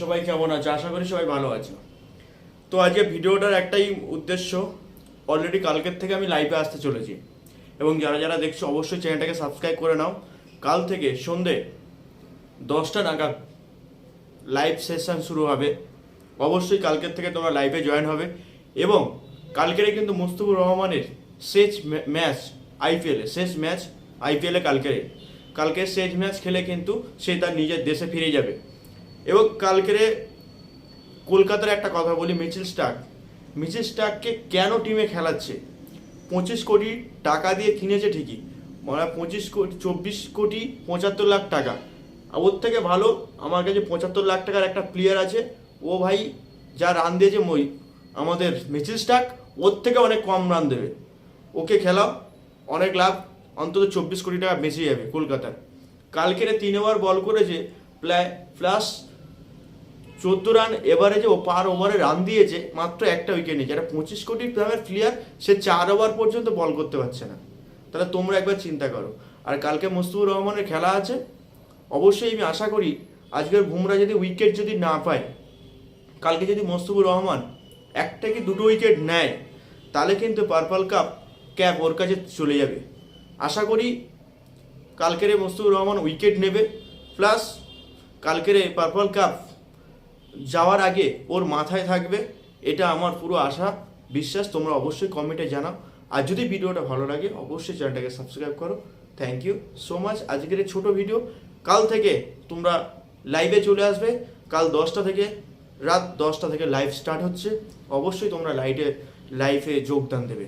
সবাই কেমন আছে? আশা করি সবাই ভালো আছো। তো আজকে ভিডিওটার একটাই উদ্দেশ্য অলরেডি কালকের থেকে আমি লাইভে আসতে চলেছি। এবং যারা যারা দেখছ, অবশ্যই চ্যানেলটাকে সাবস্ক্রাইব করে নাও। কাল থেকে সন্ধে দশটা নাগাদ লাইভ সেশন শুরু হবে। অবশ্যই কালকের থেকে তোমরা লাইভে জয়েন হবে। এবং কালকেরে কিন্তু মুস্তাফুর রহমানের শেষ ম্যাচ আইপিএলে শেষ ম্যাচ আইপিএলে কালকেরে কালকে শেষ ম্যাচ খেলে কিন্তু সে তার নিজের দেশে ফিরে যাবে। এবং কালকেরে কলকাতার একটা কথা বলি, মিচিল স্টার্ক। মিচিল স্টার্ককে কেন টিমে খেলাচ্ছে? পঁচিশ কোটি টাকা দিয়ে কিনেছে ঠিকই মানে পঁচিশ কোটি চব্বিশ কোটি পঁচাত্তর লাখ টাকা। ওর থেকে ভালো, আমার কাছে পঁচাত্তর লাখ টাকার একটা প্লেয়ার আছে, ও ভাই যা রান দিয়েছে মই, আমাদের মিচিল স্টার্ক, ওর থেকে অনেক কম রান দেবে। ওকে খেলাও, অনেক লাভ, অন্তত চব্বিশ কোটি টাকা বেঁচে যাবে কলকাতার। কালকের তিন ওভার বল করেছে প্লাস চোদ্দ রান এভারেজে ও পার ওভারে রান দিয়েছে, মাত্র একটা উইকেট নিয়েছে। একটা পঁচিশ কোটি দামের প্লেয়ার সে চার ওভার পর্যন্ত বল করতে পারছে না। তাহলে তোমরা একবার চিন্তা করো। আর কালকে মুস্তাফুর রহমানের খেলা আছে? অবশ্যই আমি আশা করি, আজকের বুমরা যদি উইকেট যদি না পায়, কালকে যদি মোস্তফুর রহমান একটা কি দুটো উইকেট নেয়, তাহলে কিন্তু পার্পল কাপ ক্যাপ ওর কাছে চলে যাবে। আশা করি কালকের মোস্তফুর রহমান উইকেট নেবে প্লাস কালকের পার্পল কাপ যাওয়ার আগে ওর মাথায় থাকবে, এটা আমার পুরো আশা, বিশ্বাস, তোমরা অবশ্যই কমেন্টে জানাও। আর যদি ভিডিওটা ভালো লাগে, অবশ্যই চ্যানেলটাকে সাবস্ক্রাইব করো। থ্যাংক ইউ সো মাচ আজকের এই ছোটো ভিডিও কাল থেকে তোমরা লাইভে চলে আসবে। কাল দশটা থেকে, রাত দশটা থেকে লাইভ স্টার্ট হচ্ছে। অবশ্যই তোমরা লাইটে লাইভে যোগদান দেবে।